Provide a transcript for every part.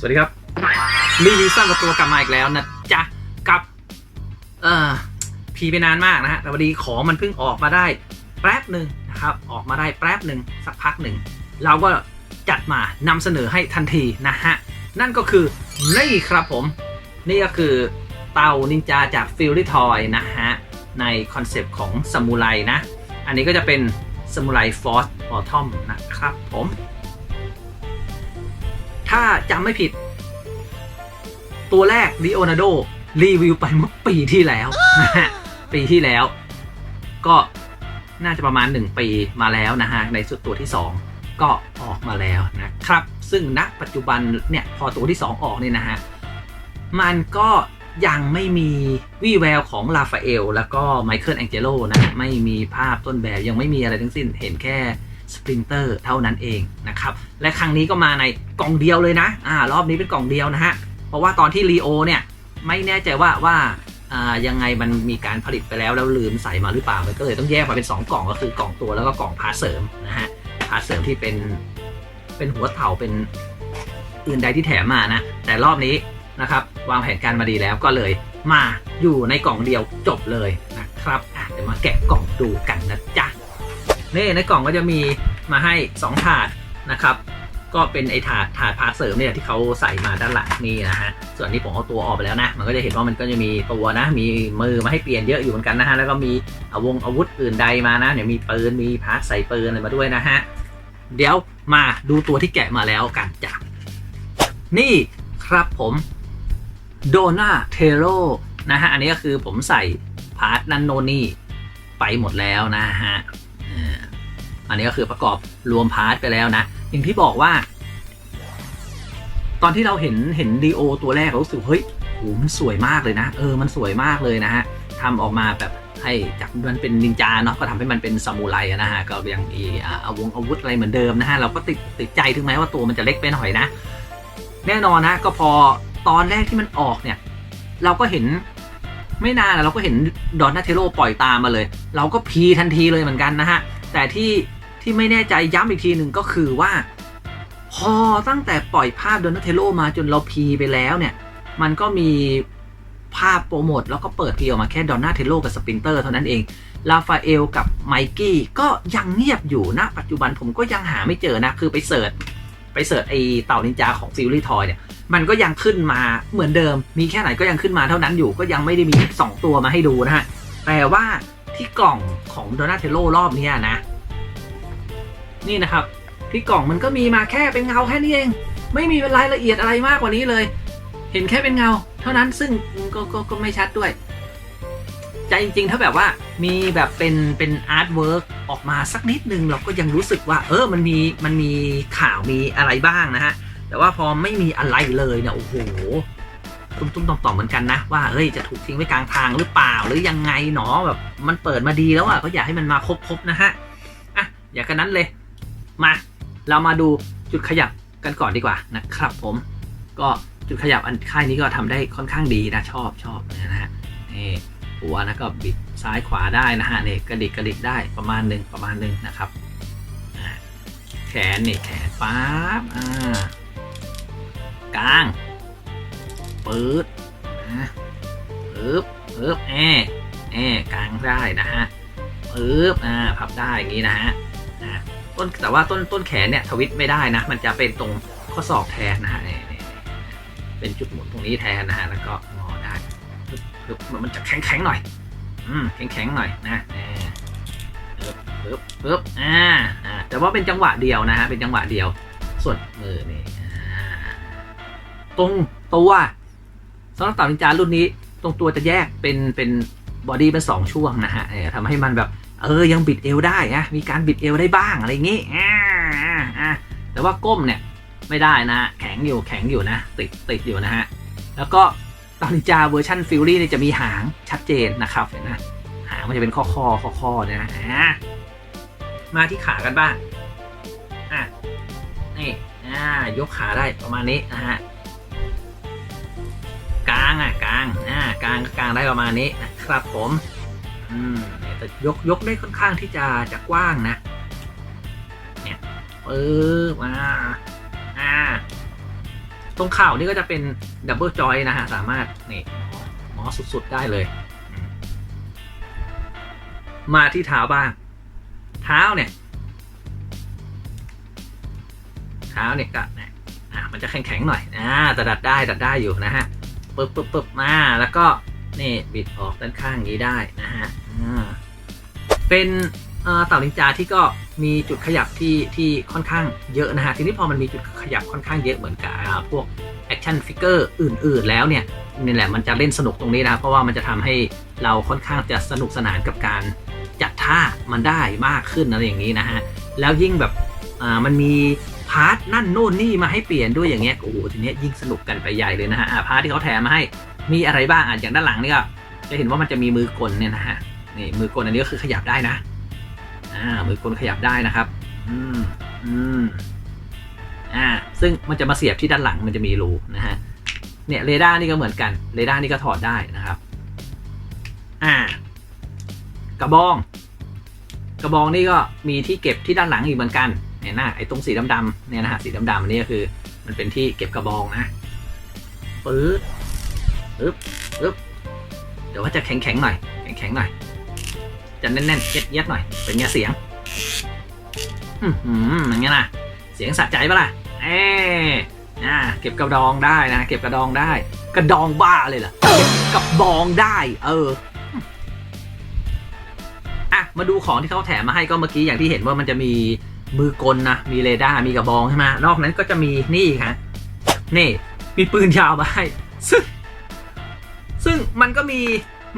สวัสดีครับรีวิวสั้นกับตัวกลับมาอีกแล้วนะจ๊ะกับเอ่อพีไปนานมากนะฮะแต่พอดี้ของมันเพิ่งออกมาได้แป๊บหนึ่งนะครับออกมาได้แป๊บหนึ่งสักพักหนึ่งเราก็จัดมานำเสนอให้ทันทีนะฮะนั่นก็คือนี่ครับผม นี่ก็คือเต่านินจาจากฟิลลี่ทอยนะฮะในคอนเซปต์ของซามูไรนะ อันนี้ก็จะเป็นซามูไรฟอร์สบอทอมนะครับผม ถ้าจำไม่ผิด ตัวแรก l ีโอนาโดรีวิวไปเมื่อปีที่แล้วนะฮะปีที่แล้ว ก็น่าจะประมาณ 1 ปีมาแล้วนะฮะในสุดตัวที่ 2 ก็ออกมาแล้วนะครับ ซึ่งณปัจจุบันเนี่ยพอตัวที่ 2 ออกเนี่ยนะฮะมันก็ยังไม่มีวี่แววของลาฟาเอลแล้วก็ไมเคิลแองเจโลนะไม่มีภาพต้นแบบยังไม่มีอะไรทั้งสิ้นเห็นแค่ สปรินเตอร์เท่านั้นเองนะครับ และครั้งนี้ก็มาในกล่องเดียวเลยนะอ่ารอบนี้เป็นกล่องเดียวนะฮะ เพราะว่าตอนที่รีโอเนี่ยไม่แน่ใจว่าว่าอ่ายังไงมันมีการผลิตไปแล้วแล้วลืมใส่มาหรือเปล่า มันก็เลยต้องแยกมาเป็น 2 กล่องก็คือกล่องตัวแล้วก็กล่องพาเสริมนะฮะพาเสริมที่เป็นเป็นหัวเต่าเป็นอื่นใดที่แถมมานะ แต่รอบนี้นะครับวางแผนการมาดีแล้วก็เลยมาอยู่ในกล่องเดียวจบเลยนะครับเดี๋ยวมาแกะกล่องดูกันนะจ๊ะ นี่ในกล่องก็จะมีมาให้ 2 ถาดนะครับ ก็เป็นไอถาดถาดพาร์ทเสริมเนี่ยที่เขาใส่มาด้านหลังนี่นะฮะ ส่วนนี้ผมเอาตัวออกไปแล้วนะ มันก็จะเห็นว่ามันก็จะมีตัวนะ มีมือมาให้เปลี่ยนเยอะอยู่เหมือนกันนะฮะ แล้วก็มีอาวงอาวุธอื่นใดมานะ เนี่ยมีปืน มีพาร์ทใส่ปืนอะไรมาด้วยนะฮะ เดี๋ยวมาดูตัวที่แกะมาแล้วกันจ้ะนี่ครับผมโดนาเทโรนะฮะ อันนี้ก็คือผมใส่พาร์ทนันโนนี่ไปหมดแล้วนะฮะ อันนี้ก็คือประกอบรวมพาร์ทไปแล้วนะ อย่างที่บอกว่า ตอนที่เราเห็นเห็นดีโอตัวแรกเรารู้สึกเฮ้ยโหมันสวยมากเลยนะ เออมันสวยมากเลยนะฮะทำออกมาแบบให้จากมันเป็นนินจาเนาะก็ทำให้มันเป็นซามูไรนะฮะก็ยังมีอาวงอาวุธอะไรเหมือนเดิมนะฮะเราก็ติดติดใจถึงแม้ว่าตัวมันจะเล็กไปหน่อยนะ แน่นอนนะก็พอตอนแรกที่มันออกเนี่ย เราก็เห็นไม่นานเราก็เห็นดอนนาเทโรปล่อยตามมาเลย เราก็พีทันทีเลยเหมือนกันนะฮะแต่ที่ ที่ไม่แน่ใจย้ำอีกทีหนึ่งก็คือว่า พอตั้งแต่ปล่อยภาพโดนาเทโลมาจนเราพีไปแล้วเนี่ย มันก็มีภาพโปรโมทแล้วก็เปิดพีออกมาแค่ดอนนาเทโลกับสปินเตอร์เท่านั้นเองลาฟาเอลกับไมกี้ก็ยังเงียบอยู่นะ ปัจจุบันผมก็ยังหาไม่เจอนะ คือไปเสิร์ชไปเสิร์ชไอเต่านินจาของฟิลลี่ทอยเนี่ย มันก็ยังขึ้นมาเหมือนเดิม มีแค่ไหนก็ยังขึ้นมาเท่านั้นอยู่ก็ยังไม่ได้มี 2 ตัวมาให้ดูนะฮะ แต่ว่าที่กล่องของโดนาเทโลรอบนี้นะ นี่นะครับที่กล่องมันก็มีมาแค่เป็นเงาแค่นี้เอง ไม่มีรายละเอียดอะไรมากกว่านี้เลย เห็นแค่เป็นเงา เท่านั้นซึ่งก็ก็ก็ไม่ชัดด้วยใจจริงๆ ถ้าแบบว่ามีแบบเป็นเป็นอาร์ตเวิร์กออกมาสักนิดนึง เราก็ยังรู้สึกว่า เออมันมีมันมีข่าวมีอะไรบ้างนะฮะ แต่ว่าพอไม่มีอะไรเลยเนี่ยโอ้โหตุ้มตุ้มต่อมต่อมเหมือนกันนะ ว่าเฮ้ยจะถูกทิ้งไว้กลางทางหรือเปล่าหรือยังไงหนอแบบมันเปิดมาดีแล้วอะก็อยากให้มันมาครบๆนะฮะอะอย่างกันนั้นเลย มา เรามาดูจุดขยับกันก่อนดีกว่านะครับผม ก็จุดขยับอันค่ายนี้ก็ทำได้ค่อนข้างดีนะชอบชอบนะฮะนี่หัวนะก็บิดซ้ายขวาได้นะฮะนี่กระดิกกระดิกได้ประมาณหนึ่งประมาณหนึ่งนะครับแขนนี่แขนปั๊บอ่ากลางปื๊ดนะปึ๊บปึ๊บแอแอกลางได้นะฮะปึ๊บอ่าพับได้อย่างนี้นะฮะ ต้นแต่ว่าต้นต้นแขนเนี่ยทวิตไม่ได้นะ มันจะเป็นตรงข้อศอกแทนนะฮะนี่นี่นี่เป็นจุดหมุนตรงนี้แทนนะฮะแล้วก็งอได้ปึ๊บบมันจะแข็งแข็งหน่อย อืมแข็งแข็งหน่อยนะนี่ปึ๊บปึ๊บปึ๊บอ่าอ่าแต่ว่าเป็นจังหวะเดียวนะฮะเป็นจังหวะเดียว ส่วนมือนี่ตรงตัวสำหรับเต่านินจารุ่นนี้ ตรงตัวจะแยกเป็นเป็นบอดี้เป็นสองช่วงนะฮะเออทำให้มันแบบ เออยังบิดเอวได้นะมีการบิดเอวได้บ้างอะไรอย่างงี้อ่าอ่าแต่ว่าก้มเนี่ยไม่ได้นะแข็งอยู่แข็งอยู่นะ ติดติดอยู่นะฮะแล้วก็ตานิจาเวอร์ชันฟิลลี่เนี่ยจะมีหางชัดเจนนะครับเห็นนะหางมันจะเป็นข้อข้อข้อข้อนะอ่ามาที่ขากันบ้างอะนี่อ่ายกขาได้ประมาณนี้นะฮะกลางอะกลางอ่ากลางก็กลางได้ประมาณนี้นะครับผมอืมนี่ แต่ยกยกได้ค่อนข้างที่จะจะกว้างนะ เนี่ยปึ๊บอ่าอ่า ตรงเข่านี่ก็จะเป็นดับเบิลจอยนะฮะ สามารถ นี่หมอสุด ๆ ได้เลย มาที่เท้าบ้าง เท้าเนี่ย เท้าเนี่ยก็เนี่ยอะมันจะแข็งๆหน่อยอ่าแต่ดัดได้ดัดได้อยู่นะฮะปึ๊บปึ๊บปึ๊บมาแล้วก็นี่บิดออกด้านข้างนี้ได้นะฮะอ่า เป็นเต่านินจาที่ก็มีจุดขยับที่ที่ค่อนข้างเยอะนะฮะทีนี้พอมันมีจุดขยับค่อนข้างเยอะเหมือนกับพวกแอคชั่นฟิกเกอร์อื่น ๆ แล้วเนี่ยนี่แหละมันจะเล่นสนุกตรงนี้นะเพราะว่ามันจะทำให้เราค่อนข้างจะสนุกสนานกับการจัดท่ามันได้มากขึ้นอะไรอย่างนี้นะฮะแล้วยิ่งแบบมันมีพาร์ทนั่นโน่นนี่มาให้เปลี่ยนด้วยอย่างเงี้ยโอ้โหทีนี้ยิ่งสนุกกันไปใหญ่เลยนะฮะพาร์ทที่เขาแถมมาให้มีอะไรบ้างอะอย่างด้านหลังนี่ก็จะเห็นว่ามันจะมีมือกลเนี่ยนะฮะ นี่มือกลอันนี้ก็คือขยับได้นะ อ่า มือกลขยับได้นะครับ อืม อืม อ่า ซึ่งมันจะมาเสียบที่ด้านหลังมันจะมีรูนะฮะ เนี่ยเรดาร์นี่ก็เหมือนกัน เรดาร์นี่ก็ถอดได้นะครับ อ่า กระบอง กระบองนี่ก็มีที่เก็บที่ด้านหลังอีกเหมือนกัน เนี่ยนะไอ้ตรงสีดำๆเนี่ยนะฮะ สีดำๆอันนี้ก็คือ มันเป็นที่เก็บกระบองนะปื๊ดปึ๊บปึ๊บเดี๋ยวว่าจะแข็งๆหน่อย แข็งๆหน่อย จะแน่นๆเย็ดๆหน่อย เป็นไงเสียง อืมอย่างเงี้ยนะ เสียงสะใจปะล่ะ เอ๊อ่าเก็บกระดองได้นะ เก็บกระดองได้ กระดองบ้าเลยเหรอก็บกระบองได้ เอออะมาดูของที่เขาแถมมาให้ก็เมื่อกี้อย่างที่เห็นว่ามันจะมีมือกลนะ มีเรดาร์ มีกระบองใช่ไหมนอกนั้นก็จะมีนี่ฮะนี่ มีปืนยาวมาให้ซึ่งซึ่งมันก็มี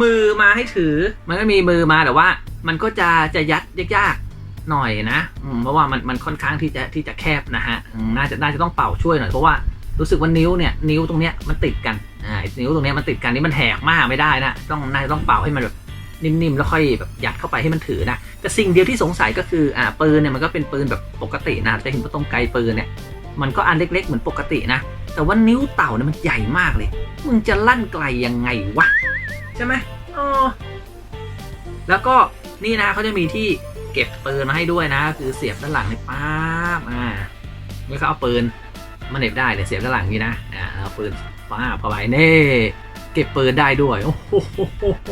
มือมาให้ถือ มันก็มีมือมาแต่ว่า มันก็จะจะยัดยากๆหน่อยนะเพราะว่ามันมันค่อนข้างที่จะที่จะแคบนะฮะน่าจะน่าจะต้องเป่าช่วยหน่อยเพราะว่ารู้สึกว่านิ้วเนี่ยนิ้วตรงเนี้ยมันติดกันอ่านิ้วตรงเนี้ยมันติดกันนี่มันแหกมากไม่ได้นะต้องน่าจะต้องเป่าให้มันแบบนิ่มๆแล้วค่อยแบบยัดเข้าไปให้มันถือนะแต่สิ่งเดียวที่สงสัยก็คืออ่าปืนเนี่ยมันก็เป็นปืนแบบปกตินะจะเห็นว่าตรงไกลปืนเนี่ยมันก็อันเล็กๆเหมือนปกตินะ แต่ว่านิ้วเต่าเนี่ยมันใหญ่มากเลย มึงจะลั่นไกลยังไงวะ ช่ไหมอ๋อแล้วก็นี่นะเขาจะมีที่เก็บปืนมาให้ด้วยนะ คือเสียบด้านหลังนี่ป๊าบอ่าเมื่อเขาเอาปืนมาเหน็บได้เนี่ยเสียบด้านหลังนี่นะอ่าเอาปืนป๊าบเข้าไปเน่เก็บปืนได้ด้วยโอ้โห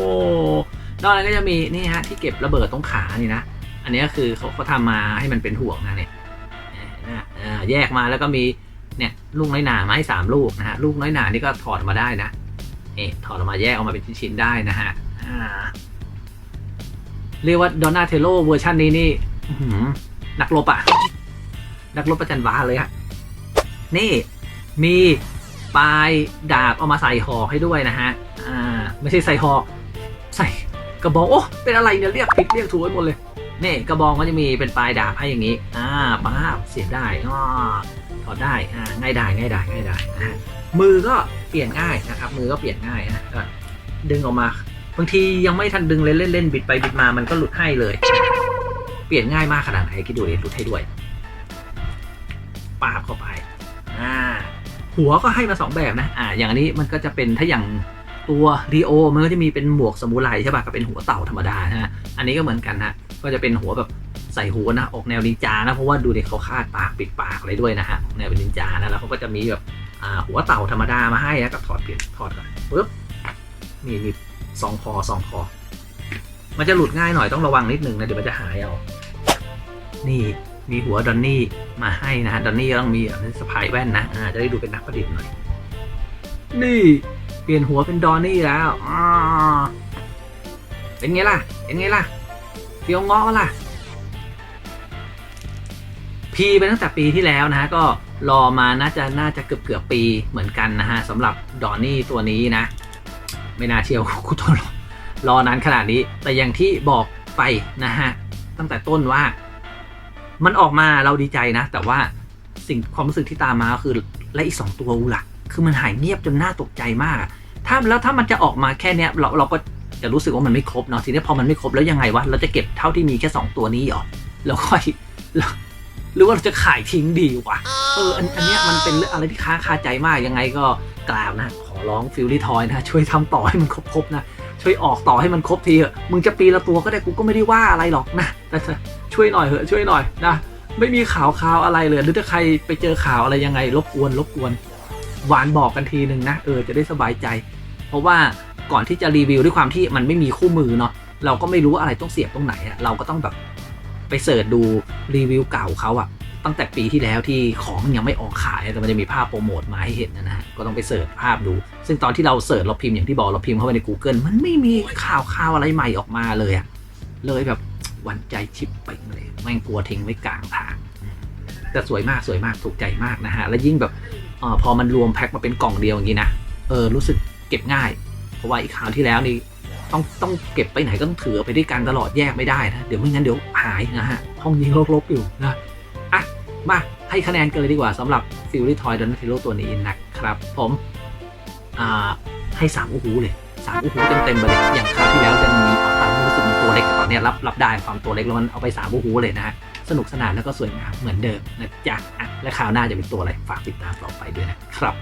นอกนั้นก็จะมีนี่ฮะที่เก็บระเบิดตรงขานี่นะอันนี้ก็คือเขาเขาทำมาให้มันเป็นห่วงนะเนี่ยแยกมาแล้วก็มีเนี่ยลูกน้อยหนามาให้สามลูกนะฮะลูกน้อยหนานี่ก็ถอดมาได้นะ นี่ถอดออกมาแยกออกมาเป็นชิ้นๆได้นะฮะเรียกว่าดอนาเทโลเวอร์ชันนี้นี่หนักรบอะนักรบประจันบาเลยอะนี่มีปลายดาบเอามาใส่หอกให้ด้วยนะฮะ อ่า ไม่ใช่ใส่หอก ใส่กระบอกโอ้เป็นอะไรเนี่ยเรียกผิดเรียกถูกไปหมดเลยนี่กระบองก็จะมีเป็นปลายดาบให้อย่างนี้ อ่าป้าเสียบได้อ้อถอดได้ อ่า ง่ายได้ง่ายได้ง่ายได้นะฮะมือก็ เปลี่ยนง่ายนะครับมือก็เปลี่ยนง่ายนะก็ดึงออกมาบางทียังไม่ทันดึงเลยเล่นเล่นบิดไปบิดมามันก็หลุดให้เลย เปลี่ยนง่ายมากขนาดไหนคิดดูเลยหลุดให้ด้วยปาบเข้าไปอ่าหัวก็ให้มาสองแบบนะอ่าอย่างอันนี้มันก็จะเป็นถ้าอย่างตัวดีโอมันก็จะมีเป็นหมวกสมุไรใช่ป่ะกับเป็นหัวเต่าธรรมดานะฮะอันนี้ก็เหมือนกันฮะก็จะเป็นหัวแบบใส่หัวนะออกแนวนินจานะเพราะว่าดูเด็กเขาคาดปากปิดปากอะไรด้วยนะฮะออกแนวเป็นนินจานะแล้วเขาก็จะมีแบบ หัวเต่าธรรมดามาให้แล้วก็ถอดเปลี่ยนถอดก่อนปึ๊บนี่มีสองคอสองคอ มันจะหลุดง่ายหน่อยต้องระวังนิดนึงนะเดี๋ยวมันจะหายเอา นี่มีหัวดอนนี่มาให้นะฮะดอนนี่ก็ต้องมีสะพายแว่นนะอาจะได้ดูเป็นนักประดิษฐ์หน่อย นี่เปลี่ยนหัวเป็นดอนนี่แล้วเป็นไงล่ะ เป็นไงล่ะเฟียวงอล่ะพีไปตั้งแต่ปีที่แล้วนะฮะก็ รอมาน่าจะน่าจะเกือบเกือบปีเหมือนกันนะฮะสำหรับดอนนี่ตัวนี้นะ ไม่น่าเชื่อว่ากูต้องรอรอนานขนาดนี้ แต่อย่างที่บอกไปนะฮะตั้งแต่ต้นว่า มันออกมาเราดีใจนะ แต่ว่าสิ่งความรู้สึกที่ตามมาก็คือและอีกสองตัวอูหลัก คือมันหายเงียบจนน่าตกใจมาก ถ้าแล้วถ้ามันจะออกมาแค่เนี้ยเราเราก็จะรู้สึกว่ามันไม่ครบเนาะทีนี้พอมันไม่ครบแล้วยังไงวะเราจะเก็บเท่าที่มีแค่สองตัวนี้หรอแล้วค่อยแหรือว่าเราจะขายทิ้งดีวะเอออันอันเนี้ยมันเป็นเรื่องอะไรที่ค้างคาใจมากยังไงก็กราบนะ ขอร้องฟิลลี่ทอยนะช่วยทำต่อให้มันครบๆนะช่วยออกต่อให้มันครบทีเถอะมึงจะปีละตัวก็ได้กูก็ไม่ได้ว่าอะไรหรอกนะแต่แต่ช่วยหน่อยเถอะช่วยหน่อยนะไม่มีข่าวข่าวอะไรเลยหรือถ้าใครไปเจอข่าวอะไรยังไงรบกวนรบกวนวานบอกกันทีนึงนะเออจะได้สบายใจ เพราะว่าก่อนที่จะรีวิวด้วยความที่มันไม่มีคู่มือเนาะเราก็ไม่รู้ว่าอะไรต้องเสียบตรงไหนอะเราก็ต้องแบบ ไปเสิร์ชดูรีวิวเก่าเขาอะตั้งแต่ปีที่แล้วที่ของยังไม่ออกขายแต่มันจะมีภาพโปรโมทมาให้เห็นนะฮะก็ต้องไปเสิร์ชภาพดู ซึ่งตอนที่เราเสิร์ชเราพิมพ์อย่างที่บอกเราพิมพ์เข้าไปใน Google มันไม่มีข่าวข่าวอะไรใหม่ออกมาเลยอะเลยแบบหวันใจชิปไปเลยแม่งกลัวทิ้งไว้กลางทางแต่สวยมากสวยมากถูกใจมากนะฮะและยิ่งแบบเออพอมันรวมแพ็คมาเป็นกล่องเดียวอย่างนี้นะเออรู้สึกเก็บง่าย เพราะว่าอีกคราวที่แล้วนี่ ต้องต้องเก็บไปไหนก็ต้องถือไปด้วยกันตลอดแยกไม่ได้นะ เดี๋ยวไม่งั้นเดี๋ยวหายนะฮะ ห้องยิงลกๆอยู่นะอะมาให้คะแนนกันเลยดีกว่าสำหรับฟิลลี่ทอยดอนทิโลตัวนี้นะครับ ผมอ่าให้สามอูหูเลยสามอูหูเต็มๆไปเลยอย่างคราวที่แล้วจะมีออตามรู้สึกมันตัวเล็กแต่ตอนนี้รับรับได้ความตัวเล็กแล้วมันเอาไปสามอูหูเลยนะฮะสนุกสนานแล้วก็สวยงามเหมือนเดิมนะจ๊ะอะและคราวหน้าจะเป็นตัวอะไรฝากติดตามต่อไปด้วยนะครับ